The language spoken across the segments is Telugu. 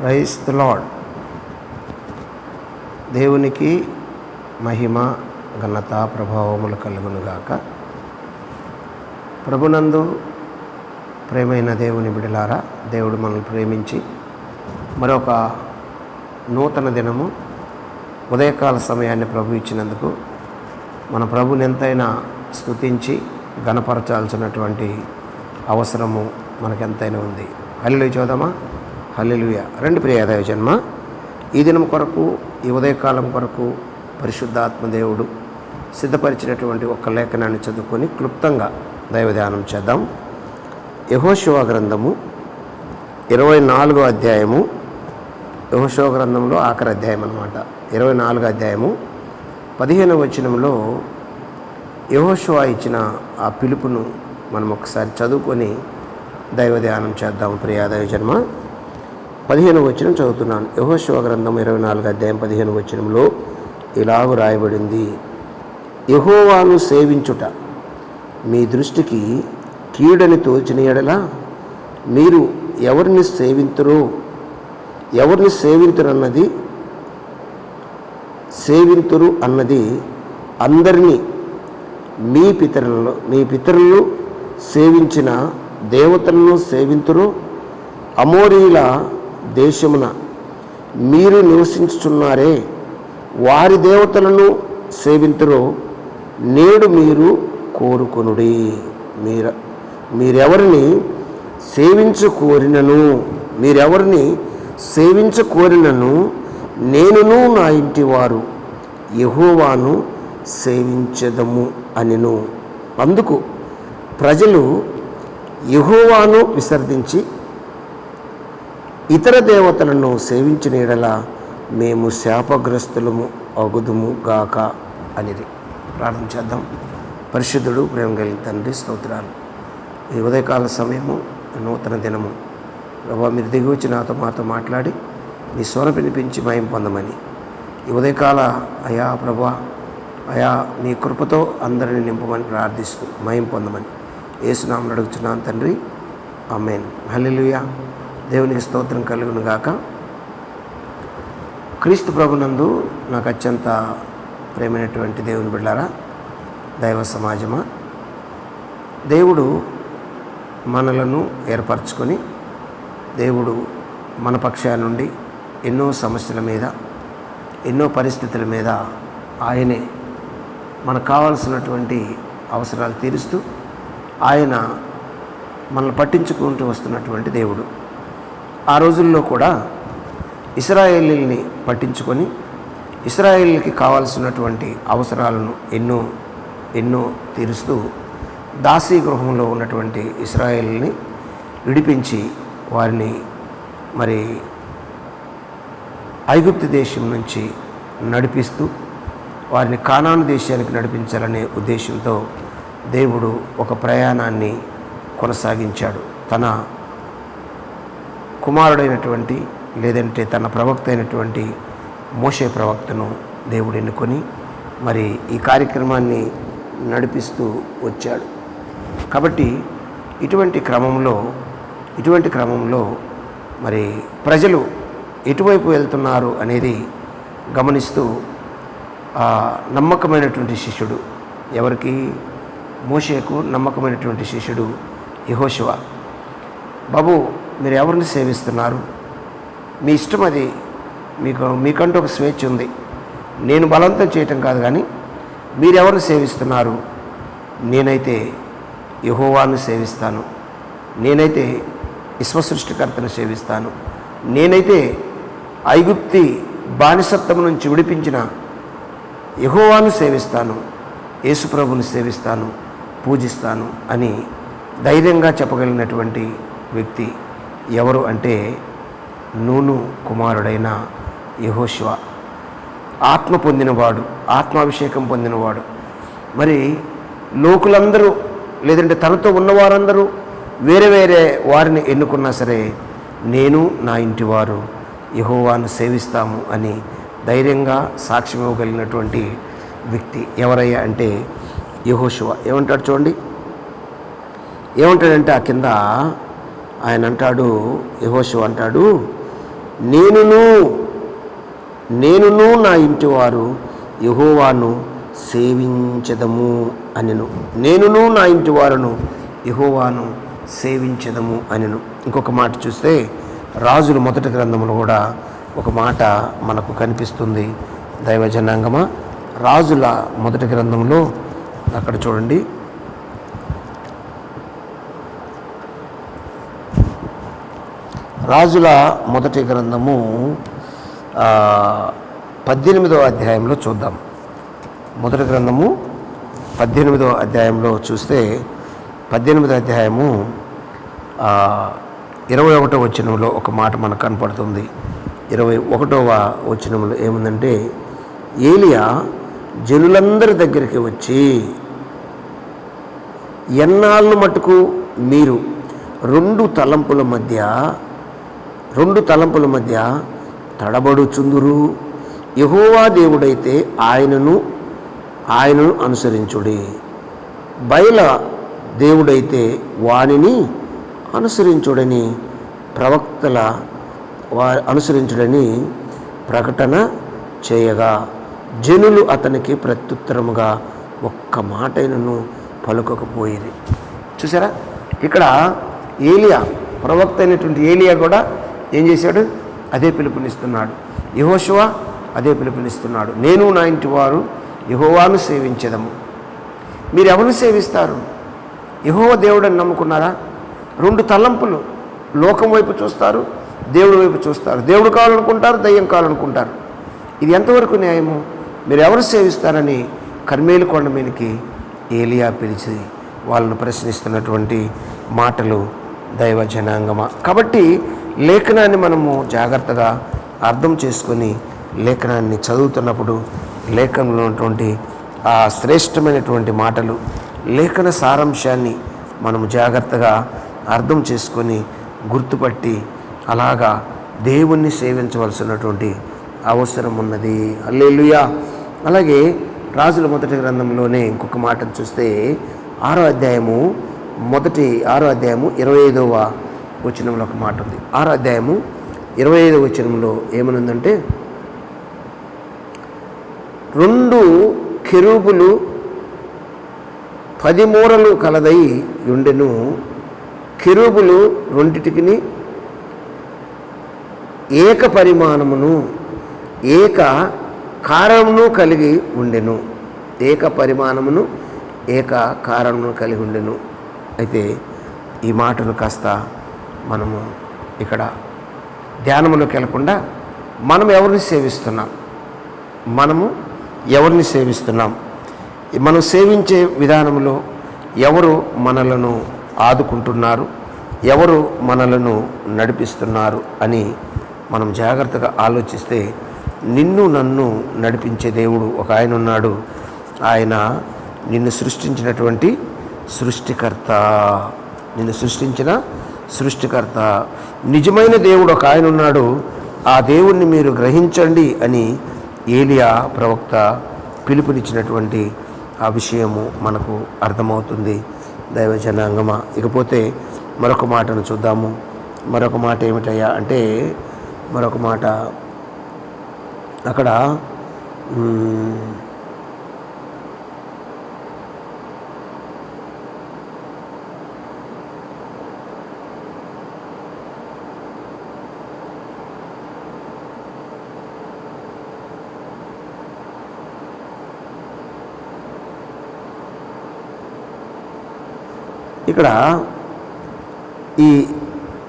ప్రైస్ ద లాడ్ దేవునికి మహిమ ఘనత ప్రభావములు కలుగునుగాక ప్రభునందు ప్రేమైన దేవుని బిడలారా దేవుడు మనల్ని ప్రేమించి మరొక నూతన దినము ఉదయకాల సమయాన్ని ప్రభు ఇచ్చినందుకు మన ప్రభుని ఎంతైనా స్థుతించి గణపరచాల్సినటువంటి అవసరము మనకెంతైనా ఉంది. హల్లు చూద్దామా? హల్లెలుయ. రెండు ప్రియాదాయ జన్మ. ఈ దినం కొరకు ఈ ఉదయకాలం కొరకు పరిశుద్ధాత్మదేవుడు సిద్ధపరిచినటువంటి ఒక లేఖనాన్ని చదువుకొని క్లుప్తంగా దైవధ్యానం చేద్దాం. యహోశివ గ్రంథము ఇరవై నాలుగో అధ్యాయము. యహోశివ గ్రంథంలో ఆఖరి అధ్యాయం అనమాట ఇరవై నాలుగో అధ్యాయము. పదిహేను వచనంలో యహోశివ ఇచ్చిన ఆ పిలుపును మనం ఒకసారి చదువుకొని దైవధ్యానం చేద్దాం ప్రియాదయ జన్మ. పదిహేను వచనం చదువుతున్నాను. యహోశివ గ్రంథం ఇరవై నాలుగు అధ్యాయం పదిహేను వచనంలో ఇలాగు రాయబడింది. యహోవాను సేవించుట మీ దృష్టికి కీడని తోచిన ఎడలా మీరు ఎవరిని సేవింతురో ఎవరిని సేవింతురన్నది సేవింతురు అన్నది అందరినీ మీ పితరులలో మీ పితరులు సేవించిన దేవతలను సేవింతురు అమోరీల దేశమున మీరు నివసించుచున్నారే వారి దేవతలను సేవింతురు నేడు మీరు కోరుకొనుడి. మీరు మీరెవరిని సేవించకోరినను మీరెవరిని సేవించకోరినను నేనును నా ఇంటి వారు యహోవాను సేవించదము అనిను. అందుకు ప్రజలు యహోవాను విసర్జించి ఇతర దేవతలను సేవించిన ఎడల మేము శాపగ్రస్తులము అగుదుము గాక అనేది ప్రార్థన చేద్దాం. పరిశుద్ధుడు ప్రేమ కలిగిన తండ్రి స్తోత్రాలు. ఈ ఉదయకాల సమయము నూతన దినము. ప్రభా మీరు దిగి వచ్చి నాతో మాతో మాట్లాడి మీ స్వరం వినిపించి మయం పొందమని. ఈ ఉదయకాల అయా ప్రభా అయా మీ కృపతో అందరిని నింపమని ప్రార్థిస్తూ మయం పొందమని. ఏసునామని అడుగుతున్నాను తండ్రి. ఆమెన్. హల్లెలూయా. దేవునికి స్తోత్రం కలుగును గాక. క్రీస్తు ప్రభునందు నాకు అత్యంత ప్రేమైనటువంటి దేవుని బిడ్డారా దైవ సమాజమా దేవుడు మనలను ఏర్పరచుకొని దేవుడు మన పక్షా నుండి ఎన్నో సమస్యల మీద ఎన్నో పరిస్థితుల మీద ఆయనే మనకు కావాల్సినటువంటి అవసరాలు తీరుస్తూ ఆయన మనల్ని పట్టించుకుంటూ వస్తున్నటువంటి దేవుడు. ఆ రోజుల్లో కూడా ఇస్రాయేలీల్ని పట్టించుకొని ఇస్రాయేల్కి కావాల్సినటువంటి అవసరాలను ఎన్నో ఎన్నో తీరుస్తూ దాసీ గృహంలో ఉన్నటువంటి ఇస్రాయేల్ని విడిపించి వారిని మరి ఐగుప్తు దేశం నుంచి నడిపిస్తూ వారిని కానాను దేశానికి నడిపించాలనే ఉద్దేశంతో దేవుడు ఒక ప్రయాణాన్ని కొనసాగించాడు. తన కుమారుడైనటువంటి లేదంటే తన ప్రవక్త అయినటువంటి మోషే ప్రవక్తను దేవుడు ఎన్నుకొని మరి ఈ కార్యక్రమాన్ని నడిపిస్తూ వచ్చాడు. కాబట్టి ఇటువంటి క్రమంలో ఇటువంటి క్రమంలో మరి ప్రజలు ఎటువైపు వెళ్తున్నారు అనేది గమనిస్తూ నమ్మకమైనటువంటి శిష్యుడు ఎవరికి? మోషేకు నమ్మకమైనటువంటి శిష్యుడు యహోశివ బాబు మీరు ఎవరిని సేవిస్తున్నారు? మీ ఇష్టం అది. మీకు మీకంటూ ఒక స్వేచ్ఛ ఉంది. నేను బలవంతం చేయటం కాదు కానీ మీరెవరిని సేవిస్తున్నారు? నేనైతే యహోవాను సేవిస్తాను. నేనైతే విశ్వసృష్టికర్తను సేవిస్తాను. నేనైతే ఐగుప్తి బానిసత్వం నుంచి విడిపించిన యహోవాను సేవిస్తాను. యేసుప్రభుని సేవిస్తాను. పూజిస్తాను అని ధైర్యంగా చెప్పగలిగినటువంటి వ్యక్తి ఎవరు అంటే నూను కుమారుడైన యహోశివ ఆత్మ పొందినవాడు ఆత్మాభిషేకం పొందినవాడు. మరి లోకులందరూ లేదంటే తనతో ఉన్నవారందరూ వేరే వేరే వారిని ఎన్నుకున్నా సరే నేను నా ఇంటి వారు యహోవాను సేవిస్తాము అని ధైర్యంగా సాక్ష్యం ఇవ్వగలిగినటువంటి వ్యక్తి ఎవరయ్యా అంటే యహోశివ ఏమంటాడు చూడండి. ఏమంటాడంటే ఆ కింద ఆయన అంటాడు యహోషు అంటాడు నేనును నేనును నా ఇంటివారు యహోవాను సేవించదము అనిను. నేనును నా ఇంటి వారును యహోవాను సేవించదము అనిను. ఇంకొక మాట చూస్తే రాజుల మొదటి గ్రంథంలో కూడా ఒక మాట మనకు కనిపిస్తుంది. దైవజనాంగమా? రాజుల మొదటి గ్రంథంలో అక్కడ చూడండి. రాజుల మొదటి గ్రంథము పద్దెనిమిదవ అధ్యాయంలో చూద్దాం. మొదటి గ్రంథము పద్దెనిమిదవ అధ్యాయంలో చూస్తే పద్దెనిమిదవ అధ్యాయము ఇరవై ఒకటో వచనంలో ఒక మాట మనకు కనపడుతుంది. ఇరవై ఒకటవ వచనంలో ఏముందంటే ఏలియా జనులందరి దగ్గరికి వచ్చి ఎన్నాళ్ళు మటుకు మీరు రెండు తలంపుల మధ్య రెండు తలంపుల మధ్య తడబడుచుందురు. యహోవా దేవుడైతే ఆయనను ఆయనను అనుసరించుడి. బయల దేవుడైతే వానిని అనుసరించుడని ప్రవక్తల వా అనుసరించుడని ప్రకటన చేయగా జనులు అతనికి ప్రత్యుత్తరముగా ఒక్క మాటైనను పలుకకపోయేది. చూసారా? ఇక్కడ ఏలియా ప్రవక్త అయినటువంటి ఏలియా కూడా ఏం చేశాడు? అదే పిలుపునిస్తున్నాడు. యహోశివ అదే పిలుపునిస్తున్నాడు. నేను నా ఇంటి వారు యహోవాను సేవించదము. మీరు ఎవరిని సేవిస్తారు? యహోవ దేవుడని నమ్ముకున్నారా? రెండు తలంపులు లోకం వైపు చూస్తారు దేవుడి వైపు చూస్తారు. దేవుడు కావాలనుకుంటారు దయ్యం కావాలనుకుంటారు. ఇది ఎంతవరకు న్యాయము? మీరు ఎవరు సేవిస్తారని కర్మేలు కొండ మీదకి ఏలియా పిలిచి వాళ్ళను ప్రశ్నిస్తున్నటువంటి మాటలు దైవ జనాంగమ కాబట్టి లేఖనాన్ని మనము జాగ్రత్తగా అర్థం చేసుకొని లేఖనాన్ని చదువుతున్నప్పుడు లేఖనంలో ఉన్నటువంటి ఆ శ్రేష్టమైనటువంటి మాటలు లేఖన సారాంశాన్ని మనము జాగ్రత్తగా అర్థం చేసుకొని గుర్తుపట్టి అలాగా దేవుణ్ణి సేవించవలసినటువంటి అవసరం ఉన్నది. అల్లెలుయా అలాగే రాజుల మొదటి గ్రంథంలోనే ఇంకొక మాటను చూస్తే ఆరో అధ్యాయము మొదటి ఆరో అధ్యాయము ఇరవై ఐదవ వచనంలో ఒక మాట ఉంది. ఆరో అధ్యాయము ఇరవై ఐదవ వచనంలో ఏమనుందంటే రెండు కెరూబులు పది మూరలు కలదై ఉండెను. కెరూబులు రెండిటికి ఏక పరిమాణమును ఏక కారణమును కలిగి ఉండెను. ఏక పరిమాణమును ఏక కారణమును కలిగి ఉండెను. అయితే ఈ మాటను కాస్త మనము ఇక్కడ ధ్యానములోకి వెళ్ళకుండా మనం ఎవరిని సేవిస్తున్నాం? మనము ఎవరిని సేవిస్తున్నాం? మనం సేవించే విధానంలో ఎవరు మనలను ఆదుకుంటున్నారు? ఎవరు మనలను నడిపిస్తున్నారు? అని మనం జాగ్రత్తగా ఆలోచిస్తే నిన్ను నన్ను నడిపించే దేవుడు ఒక ఆయన ఉన్నాడు. ఆయన నిన్ను సృష్టించినటువంటి సృష్టికర్త. నిన్ను సృష్టించిన సృష్టికర్త. నిజమైన దేవుడు ఒక ఆయన ఉన్నాడు. ఆ దేవుణ్ణి మీరు గ్రహించండి అని ఏలియా ప్రవక్త పిలుపునిచ్చినటువంటి ఆ విషయము మనకు అర్థమవుతుంది. దైవ జనాంగమ ఇకపోతే మరొక మాటను చూద్దాము. మరొక మాట ఏమిటయ్యా అంటే మరొక మాట. అక్కడ ఇక్కడ ఈ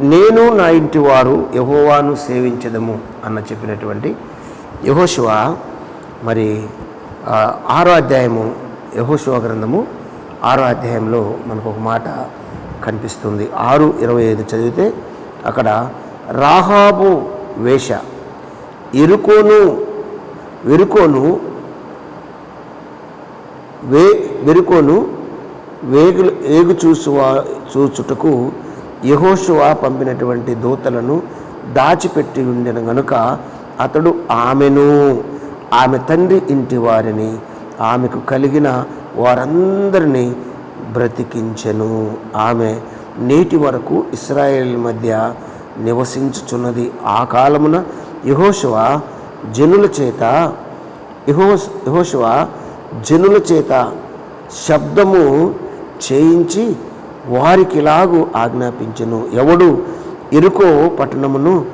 నేను నా ఇంటి వారు యహోవాను సేవించదము అన్న చెప్పినటువంటి యహోశివ మరి ఆరో అధ్యాయము యహోశివ గ్రంథము ఆరో అధ్యాయంలో మనకు ఒక మాట కనిపిస్తుంది. ఆరు ఇరవై ఐదు చదివితే అక్కడ రాహాబు వేష ఇరుకోను వెరుకోను వే వెరుకోను వేగు ఏగు చూసువా చూచుటకు యహోశువా పంపినటువంటి దూతలను దాచిపెట్టి ఉండిన గనుక అతడు ఆమెను ఆమె తండ్రి ఇంటి వారిని ఆమెకు కలిగిన వారందరినీ బ్రతికించెను. ఆమె నేటి వరకు ఇస్రాయేల్ మధ్య నివసించుచున్నది. ఆ కాలమున యహోశువ జనుల చేత యహో యహోశువ జనుల చేత శబ్దము చేయించి వారికిలాగు ఆజ్ఞాపించను. ఎవడు ఎరుకో పట్టణమును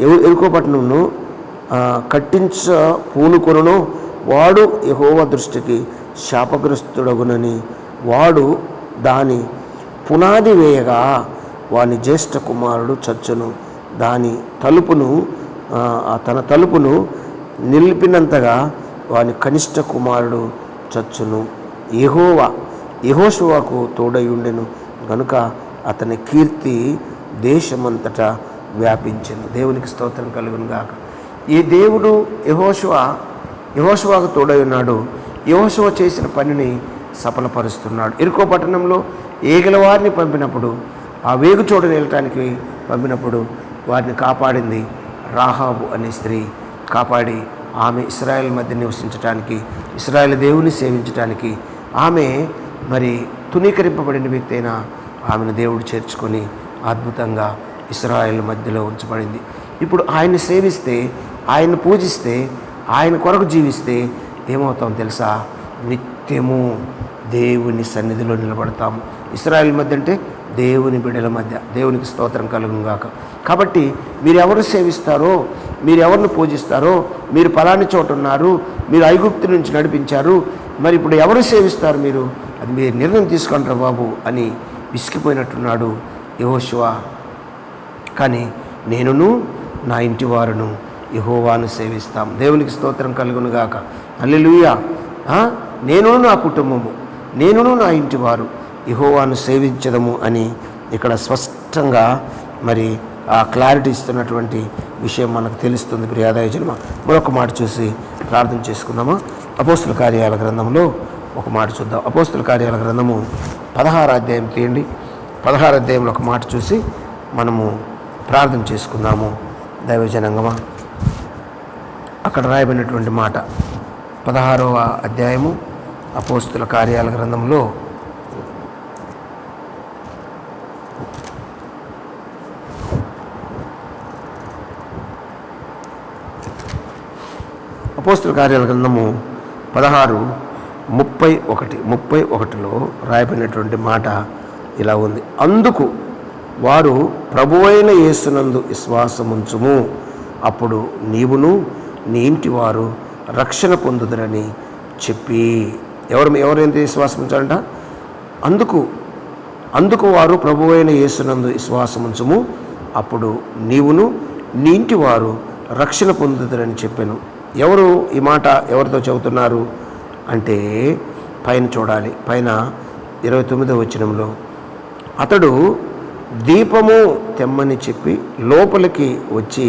ఎవ- ఎరుకో పట్టణమును కట్టించ పూనుకొనును వాడు యహోవ దృష్టికి శాపగ్రస్తుడగునని. వాడు దాని పునాది వేయగా వాని జ్యేష్ఠ కుమారుడు చచ్చును. దాని తలుపును తన తలుపును నిలిపినంతగా వాని కనిష్ట కుమారుడు చచ్చును. యహోవా యెహోషువకు తోడయుండెను. గనుక అతని కీర్తి దేశమంతటా వ్యాపించింది దేవునికి స్తోత్రం కలుగును గాక. ఈ దేవుడు యహోశువ యహోశువకు తోడై ఉన్నాడు యహోశువ చేసిన పనిని సఫలపరుస్తున్నాడు. ఇరుకో పట్టణంలో ఏగల వారిని పంపినప్పుడు ఆ వేగు చోటు నిలటానికి పంపినప్పుడు వారిని కాపాడింది రాహాబు అనే స్త్రీ. కాపాడి ఆమె ఇస్రాయల్ మధ్య నివసించడానికి ఇస్రాయల్ దేవుని సేవించడానికి ఆమె మరి తునీకరింపబడిన వ్యక్తి అయిన ఆమెను దేవుడు చేర్చుకొని అద్భుతంగా ఇస్రాయల్ మధ్యలో ఉంచబడింది. ఇప్పుడు ఆయన్ని సేవిస్తే ఆయన్ని పూజిస్తే ఆయన కొరకు జీవిస్తే ఏమవుతాం తెలుసా? నిత్యము దేవుని సన్నిధిలో నిలబడతాము. ఇస్రాయల్ మధ్య అంటే దేవుని బిడ్డల మధ్య దేవునికి స్తోత్రం కలుగుగాక కాబట్టి మీరు ఎవరు సేవిస్తారో మీరు ఎవరిని పూజిస్తారో మీరు పలాని చోట ఉన్నారు మీరు ఐగుప్తు నుంచి నడిపించారు మరి ఇప్పుడు ఎవరు సేవిస్తారు మీరు? అది మీరు నిర్ణయం తీసుకుంటారు బాబు అని విసిగిపోయినట్టున్నాడు యహోశివ కానీ నేనును నా ఇంటి వారును యహోవాను సేవిస్తాం. దేవునికి స్తోత్రం కలుగునుగాక గాక. అల్లెలుయ్యా నేను నా కుటుంబము నేనును నా ఇంటి వారు యహోవాను సేవించదము అని ఇక్కడ స్పష్టంగా మరి ఆ క్లారిటీ ఇస్తున్నటువంటి విషయం మనకు తెలుస్తుంది. ప్రియాదాయ జన్మ. మరొక మాట చూసి ప్రార్థన చేసుకుందామా? అపోస్తుల కార్యాల గ్రంథంలో ఒక మాట చూద్దాం. అపోస్తుల కార్యాల గ్రంథము పదహారు అధ్యాయం తీయండి. పదహారు అధ్యాయంలో ఒక మాట చూసి మనము ప్రార్థన చేసుకుందాము. దైవజనంగమా అక్కడ రాయబడినటువంటి మాట పదహారవ అధ్యాయము అపోస్తుల కార్యాల గ్రంథంలో అపోస్తుల కార్యాల గ్రంథము పదహారు ముప్పై ఒకటి ముప్పై ఒకటిలో రాయబడినటువంటి మాట ఇలా ఉంది. అందుకు వారు ప్రభువైన యేసునందు విశ్వాసముంచుము. అప్పుడు నీవును నీ ఇంటి వారు రక్షణ పొందుదరని చెప్పి ఎవరు ఎవరైతే విశ్వాసం ఉంచాలంట అందుకు అందుకు వారు ప్రభువైన యేసునందు విశ్వాసముంచుము. అప్పుడు నీవును నీ ఇంటి వారు రక్షణ పొందుతారని చెప్పాను. ఎవరు ఈ మాట ఎవరితో చెబుతున్నారు అంటే పైన చూడాలి. పైన ఇరవై తొమ్మిదో వచనంలో అతడు దీపము తెమ్మని చెప్పి లోపలికి వచ్చి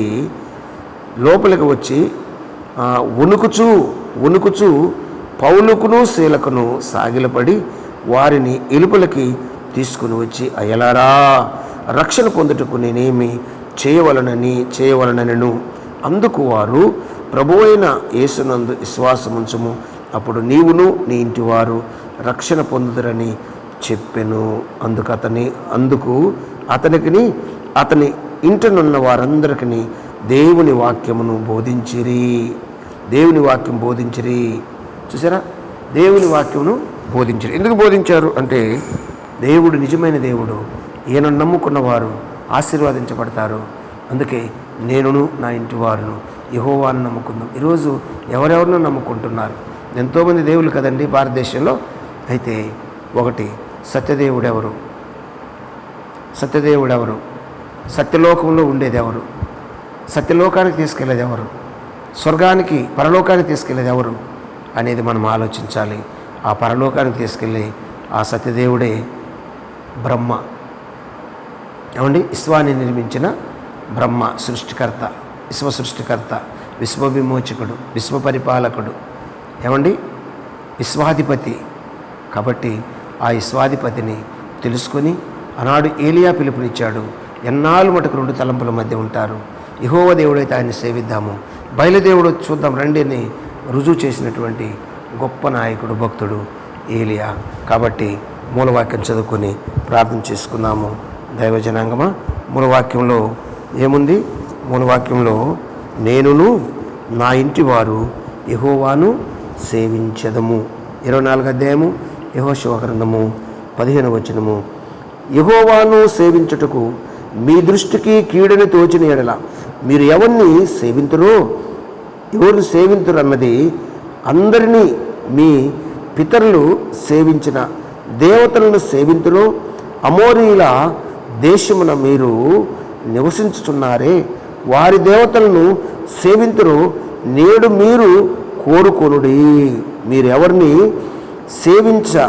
లోపలికి వచ్చి ఆ, ఉనుకుచూ పౌలుకును శీలకును సాగిలపడి వారిని ఎలుపలకి తీసుకుని వచ్చి అయ్యలారా రక్షణ పొందుటకు నేనేమి చేయవలనని చేయవలనను అందుకు వారు ప్రభువైన యేసునందు విశ్వాసముంచము. అప్పుడు నీవును నీ ఇంటి వారు రక్షణ పొందుదరని చెప్పెను. అందుకు అతని అందుకు అతనికిని అతని ఇంటనున్న వారందరికీ దేవుని వాక్యమును బోధించిరి. దేవుని వాక్యం బోధించిరి. చూసారా? దేవుని వాక్యమును బోధించారు. ఎందుకు బోధించారు? అంటే దేవుడు నిజమైన దేవుడు. ఈయన నమ్ముకున్న వారు ఆశీర్వదించబడతారు. అందుకే నేనును నా ఇంటి వారును యహోవాను నమ్ముకుందాం. ఈరోజు ఎవరెవరినో నమ్ముకుంటున్నారు? ఎంతోమంది దేవులు కదండి భారతదేశంలో. అయితే ఒకటి సత్యదేవుడెవరు? సత్యదేవుడెవరు? సత్యదేవుడు ఎవరు సత్యలోకంలో ఉండేదెవరు? సత్యలోకానికి తీసుకెళ్ళేది ఎవరు స్వర్గానికి పరలోకానికి తీసుకెళ్ళేది ఎవరు అనేది మనం ఆలోచించాలి. ఆ పరలోకానికి తీసుకెళ్ళి ఆ సత్యదేవుడే బ్రహ్మ. ఏమండి? విశ్వాన్ని నిర్మించిన బ్రహ్మ సృష్టికర్త విశ్వ సృష్టికర్త విశ్వ విమోచకుడు విశ్వ పరిపాలకుడు. ఏమండి? విశ్వాధిపతి. కాబట్టి ఆ విశ్వాధిపతిని తెలుసుకొని ఆనాడు ఏలియా పిలుపునిచ్చాడు. ఎన్నాళ్ళు మటుకు రెండు తలంపుల మధ్య ఉంటారు. యహోవ దేవుడైతే ఆయన్ని సేవిద్దాము. బయలుదేవుడు చూద్దాం రెండిని రుజువు చేసినటువంటి గొప్ప నాయకుడు భక్తుడు ఏలియా. కాబట్టి మూలవాక్యం చదువుకొని ప్రార్థన చేసుకున్నాము దైవజనాంగమా? మూలవాక్యంలో ఏముంది? మూల వాక్యంలో నేనును నా ఇంటి వారు యహోవాను సేవించదము. ఇరవై నాలుగు అధ్యాయము యహోశివ గ్రంథము పదిహేను వచనము. యహోవాను సేవించుటకు మీ దృష్టికి కీడని తోచిన ఎడల మీరు ఎవరిని సేవింతురో ఎవరు సేవింతురు అన్నది అందరినీ మీ పితరులు సేవించిన దేవతలను సేవింతురో అమోరీల దేశమున మీరు నివసించుచున్నారే. వారి దేవతలను సేవింతురు. నేడు మీరు కోరుకొనుడి. మీరెవరిని సేవించ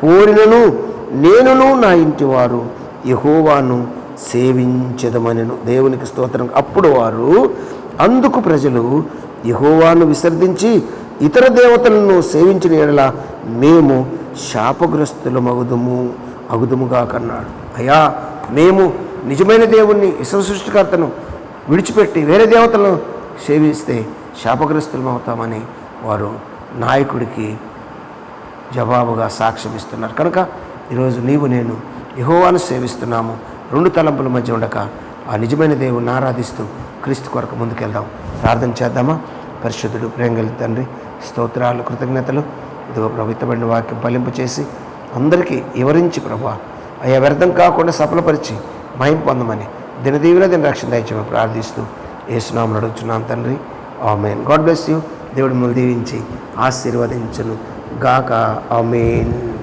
కోరినను నేనును నా ఇంటివారు. యహోవాను సేవించదమనెను. దేవునికి స్తోత్రం. అప్పుడు వారు అందుకు ప్రజలు యహోవాను విసర్జించి ఇతర దేవతలను సేవించిన ఎడల మేము శాపగ్రస్తులమగుదుము అగుదుముగా కన్నాడు అయ్యా మేము నిజమైన దేవుణ్ణి విశ్వ సృష్టికర్తను విడిచిపెట్టి వేరే దేవతలను సేవిస్తే శాపగ్రస్తులం అవుతామని వారు నాయకుడికి జవాబుగా సాక్ష్యం ఇస్తున్నారు. కనుక ఈరోజు నీవు నేను యహోవాను సేవిస్తున్నాము. రెండు తలంపుల మధ్య ఉండక ఆ నిజమైన దేవుణ్ణి ఆరాధిస్తూ క్రీస్తు కొరకు ముందుకెళ్దాం. ప్రార్థన చేద్దామా? పరిశుద్ధుడు ప్రేంగలి తండ్రి స్తోత్రాలు కృతజ్ఞతలు. ఇదిగో ప్రభుత్వమైన వాక్యం ఫలింపు చేసి అందరికీ వివరించి ప్రభా. అయ్యా వ్యర్థం కాకుండా సఫలపరిచి మహిం పొందమని దినదీవుల దీని రక్షణ దయచేమని ప్రార్థిస్తూ ఏసునామని అడుగుతున్నాం తండ్రి. ఆమెన్. God bless you. దేవుడు మిమ్మల్ని దీవించి ఆశీర్వదించును గాక. ఆమెన్.